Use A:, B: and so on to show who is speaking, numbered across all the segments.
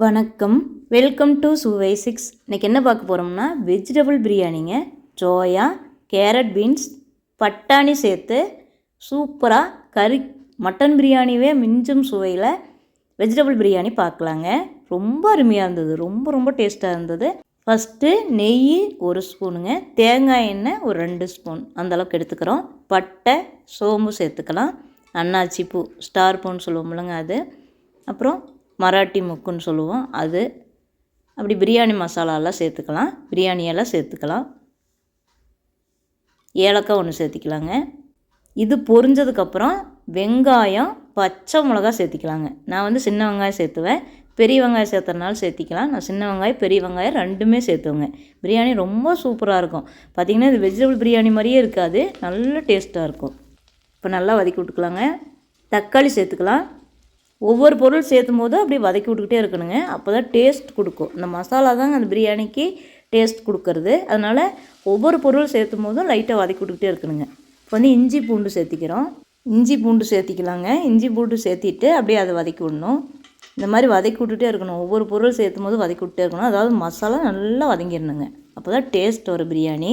A: வணக்கம். Welcome to சுவை six இன்றைக்கி என்ன பார்க்க போகிறோம்னா வெஜிடபிள் பிரியாணிங்க. சோயா கேரட் பீன்ஸ் பட்டாணி சேர்த்து சூப்பராக கறி மட்டன் பிரியாணிவே மிஞ்சும் சுவையில் வெஜிடபிள் பிரியாணி பார்க்கலாங்க. ரொம்ப அருமையாக இருந்தது. ரொம்ப ரொம்ப டேஸ்ட்டாக இருந்தது. ஃபஸ்ட்டு நெய் ஒரு ஸ்பூனுங்க தேங்காய் எண்ணெய் ஒரு ரெண்டு ஸ்பூன் அந்தளவுக்கு எடுத்துக்கிறோம். பட்டை சோம்பு சேர்த்துக்கலாம். அன்னாச்சி பூ ஸ்டார் பூன்னு சொல்லுவோம்லங்க அது. அப்புறம் மராட்டி முக்குன்னு சொல்லுவோம். அது அப்படி பிரியாணி மசாலாலாம் சேர்த்துக்கலாம். பிரியாணியெல்லாம் சேர்த்துக்கலாம். ஏலக்காய் ஒன்று சேர்த்திக்கலாங்க. இது பொரிஞ்சதுக்கப்புறம் வெங்காயம் பச்சை மிளகா சேர்த்திக்கலாங்க. நான் வந்து சின்ன வெங்காயம் சேர்த்துவேன். பெரிய வெங்காயம் சேர்த்துறனாலும் சேர்த்திக்கலாம். நான் சின்ன வெங்காயம் பெரிய வெங்காயம் ரெண்டுமே சேர்த்துவேங்க. பிரியாணி ரொம்ப சூப்பராக இருக்கும். பார்த்திங்கன்னா இது வெஜிடபிள் பிரியாணி மாதிரியே இருக்காது. நல்ல டேஸ்ட்டாக இருக்கும். இப்போ நல்லா வதக்கி விட்டுக்கலாங்க. தக்காளி சேர்த்துக்கலாம். ஒவ்வொரு பொருள் சேர்த்தும் போது அப்படியே வதக்கி விட்டுக்கிட்டே இருக்கணுங்க. அப்போ தான் டேஸ்ட் கொடுக்கும். இந்த மசாலா தாங்க அந்த பிரியாணிக்கு டேஸ்ட் கொடுக்கறது. அதனால் ஒவ்வொரு பொருள் சேர்த்தும் போதும் லைட்டாக வதக்கி விட்டுக்கிட்டே இருக்கணுங்க. இப்போ வந்து இஞ்சி பூண்டு சேர்த்திக்கிறோம். இஞ்சி பூண்டு சேர்த்திக்கலாங்க. இஞ்சி பூண்டு சேர்த்திட்டு அப்படியே அதை வதக்கி விடணும். இந்த மாதிரி வதக்கி விட்டுட்டே இருக்கணும். ஒவ்வொரு பொருள் சேர்த்தும் போது வதக்கி விட்டே இருக்கணும். அதாவது மசாலா நல்லா வதங்கிடணுங்க. அப்போ தான் டேஸ்ட் வரும் பிரியாணி.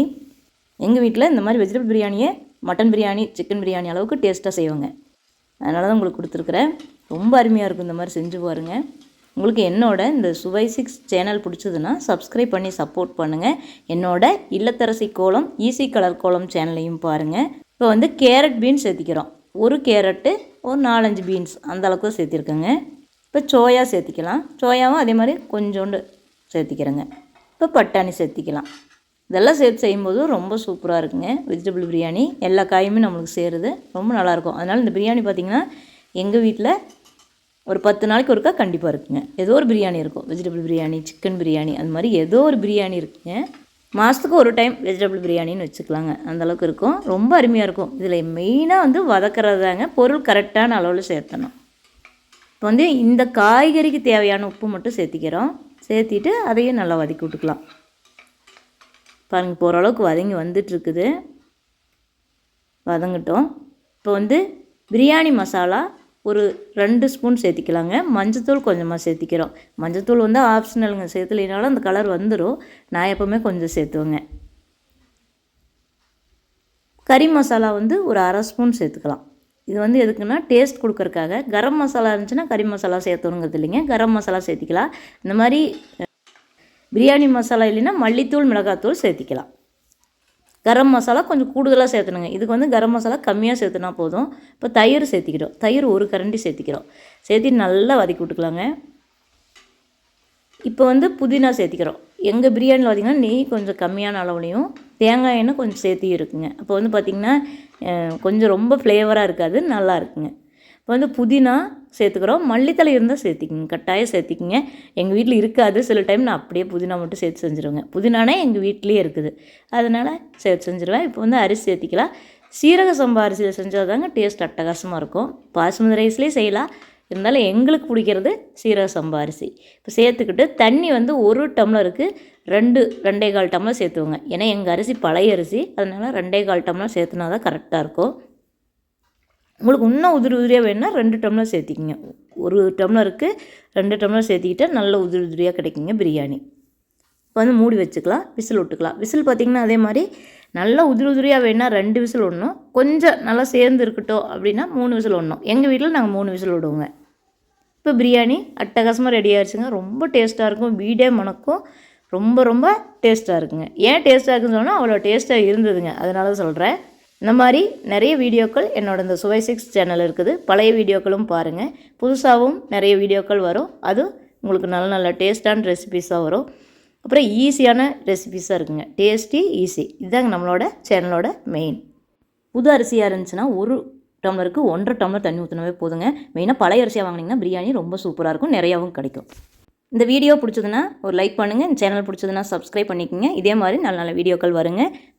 A: எங்கள் வீட்டில் இந்த மாதிரி வெஜிடபிள் பிரியாணியை மட்டன் பிரியாணி சிக்கன் பிரியாணி அளவுக்கு டேஸ்ட்டாக செய்வாங்க. அதனால தான் உங்களுக்கு கொடுத்துருக்குறேன். ரொம்ப அருமையாக இருக்கும் இந்த மாதிரி செஞ்சு பாருங்கள் உங்களுக்கு என்னோட இந்த சுவை சிக்ஸ் சேனல் பிடிச்சதுன்னா சப்ஸ்கிரைப் பண்ணி சப்போர்ட் பண்ணுங்கள் என்னோட இல்லத்தரசி கோலம் ஈஸி கலர் கோலம் சேனலையும் பாருங்கள் இப்போ வந்து கேரட் பீன்ஸ் சேர்த்திக்கிறோம். ஒரு கேரட்டு ஒரு நாலஞ்சு பீன்ஸ் அந்த அளவுக்கு சேர்த்திருக்கேங்க. இப்போ சோயா சேர்த்திக்கலாம். சோயாவும் அதே மாதிரி கொஞ்சோண்டு சேர்த்திக்கிறேங்க. இப்போ பட்டாணி சேர்த்திக்கலாம். இதெல்லாம் சேர்த்து செய்யும்போது ரொம்ப சூப்பராக இருக்குங்க. வெஜிடபிள் பிரியாணி எல்லா காயுமே நம்மளுக்கு சேருது. ரொம்ப நல்லாயிருக்கும் அதனால் இந்த பிரியாணி பார்த்திங்கன்னா எங்கள் வீட்டில் ஒரு பத்து நாளைக்கு ஒருக்கா கண்டிப்பாக இருக்குங்க. ஏதோ ஒரு பிரியாணி இருக்கும். வெஜிடபிள் பிரியாணி சிக்கன் பிரியாணி அந்த மாதிரி ஏதோ ஒரு பிரியாணி இருக்குங்க. மாதத்துக்கு ஒரு டைம் வெஜிடபிள் பிரியாணின்னு வச்சுக்கலாங்க. அந்தளவுக்கு இருக்கும். ரொம்ப அருமையாக இருக்கும். இதில் மெயினாக வந்து வதக்கிறது தாங்க பொருள் கரெக்டான அளவில் சேர்த்தணும். இப்போ வந்து இந்த காய்கறிக்கு தேவையான உப்பு மட்டும் சேர்த்திக்கிறோம். சேர்த்திட்டு அதையும் நல்லா வதக்கி விட்டுக்கலாம். பாருங்கள் இப்போ ஓரளவுக்கு வதங்கி வந்துட்டுருக்குது. வதங்கட்டும். இப்போ வந்து பிரியாணி மசாலா ஒரு ரெண்டு ஸ்பூன் சேர்த்திக்கலாங்க. மஞ்சத்தூள் கொஞ்சமாக சேர்த்திக்கிறோம். மஞ்சத்தூள் வந்து ஆப்ஷனலுங்க சேர்த்துலினாலும் அந்த கலர் வந்துடும் நான் எப்போவுமே கொஞ்சம் சேர்த்துவேங்க. கறி மசாலா வந்து ஒரு அரை ஸ்பூன் சேர்த்துக்கலாம். இது வந்து எதுக்குன்னா டேஸ்ட் கொடுக்கறக்காக கரம் மசாலா இருந்துச்சுன்னா கறி மசாலா சேர்த்தணுங்கிறது இல்லைங்க. கரம் மசாலா சேர்த்திக்கலாம். இந்த மாதிரி பிரியாணி மசாலா இல்லைன்னா மல்லித்தூள் மிளகாத்தூள் சேர்த்திக்கலாம். கரம் மசாலா கொஞ்சம் கூடுதலாக சேர்த்தணுங்க இதுக்கு வந்து கரம் மசாலா கம்மியாக சேர்த்துனா போதும். இப்போ தயிர் சேர்த்திக்கிறோம். தயிர் ஒரு கரண்டி சேர்த்திக்கிறோம். சேர்த்தி நல்லா வதக்கி விட்டுக்கலாங்க. இப்போ வந்து புதினா சேர்த்திக்கிறோம். எங்கள் பிரியாணியில் பார்த்திங்கன்னா நெய் கொஞ்சம் கம்மியான அளவுலையும் தேங்காய் எண்ணெய் கொஞ்சம் சேர்த்தி இருக்குங்க. அப்போ வந்து பார்த்திங்கன்னா கொஞ்சம் ரொம்ப ஃப்ளேவராக இருக்காது நல்லா இருக்குங்க. இப்போ வந்து புதினா சேர்த்துக்கிறோம். மல்லித்தலை இருந்தால் சேர்த்திக்கிங்க. கட்டாயம் சேர்த்திக்கிங்க. எங்கள் வீட்டில் இருக்காது. சில டைம் நான் அப்படியே புதினா மட்டும் சேர்த்து செஞ்சுருவேங்க. புதினானே எங்கள் வீட்லேயே இருக்குது. அதனால் சேர்த்து செஞ்சுருவேன். இப்போ வந்து அரிசி சேர்த்திக்கலாம். சீரக சம்பா அரிசியில் செஞ்சால் தாங்க டேஸ்ட் அட்டகாசமாக இருக்கும். பாசுமதி ரைஸ்லேயே செய்யலாம். இருந்தாலும் எங்களுக்கு பிடிக்கிறது சீரக சம்பா அரிசி. இப்போ சேர்த்துக்கிட்டு தண்ணி வந்து ஒரு டம்ளருக்கு ரெண்டு ரெண்டே கால் டம்ளர் சேர்த்துவோங்க ஏன்னா எங்கள் அரிசி பழைய அரிசி. அதனால் ரெண்டே கால் டம்ளர் சேர்த்துனா தான் கரெக்டாக இருக்கும். உங்களுக்கு இன்னும் உதிரி உதிரியாக வேணும்னா ரெண்டு டம்ளர் சேர்த்திக்கிங்க. ஒரு டம்ளருக்கு ரெண்டு டம்ளர் சேர்த்திக்கிட்டால் நல்ல உதிரி உதிரியாக கிடைக்குங்க பிரியாணி. இப்போ வந்து மூடி வச்சுக்கலாம் விசில் விட்டுக்கலாம். விசில் பார்த்திங்கன்னா அதே மாதிரி நல்லா உதிரி உதிரியாக வேணால் ரெண்டு விசில் விடணும். கொஞ்சம் நல்லா சேர்ந்து இருக்கட்டும் அப்படின்னா மூணு விசில் விடணும். எங்கள் வீட்டில் நாங்கள் மூணு விசில் விடுவோங்க. இப்போ பிரியாணி அட்டகாசமாக ரெடி ஆகிடுச்சுங்க ரொம்ப டேஸ்ட்டாக இருக்கும். வீடே மணக்கும். ரொம்ப ரொம்ப டேஸ்ட்டாக இருக்குங்க. ஏன் டேஸ்ட்டாக இருக்குன்னு சொன்னால் அவ்வளோ டேஸ்ட்டாக இருந்ததுங்க. அதனால சொல்கிறேன் இந்த மாதிரி நிறைய வீடியோக்கள் என்னோட இந்த சுவை சிக்ஸ் சேனல் இருக்குது. பழைய வீடியோக்களும் பாருங்கள் புதுசாகவும் நிறைய வீடியோக்கள் வரும். அது உங்களுக்கு நல்ல நல்ல டேஸ்டான ரெசிபீஸாக வரும். அப்புறம் ஈஸியான ரெசிபீஸாக இருக்குங்க. டேஸ்டி ஈஸி இதுதாங்க நம்மளோட சேனலோட மெயின் புது அரிசியாக இருந்துச்சுன்னா ஒரு டம்ளருக்கு ஒன்றரை டம்ளர் தண்ணி ஊற்றினவே போதுங்க. மெயினாக பழைய அரிசியாக வாங்கினீங்கன்னா பிரியாணி ரொம்ப சூப்பராக இருக்கும். நிறையாவும் கிடைக்கும். இந்த வீடியோ பிடிச்சதுன்னா ஒரு லைக் பண்ணுங்கள் இந்த சேனல் பிடிச்சதுன்னா சப்ஸ்கிரைப் பண்ணிக்கோங்க. இதே மாதிரி நல்ல நல்ல வீடியோக்கள் வருங்க.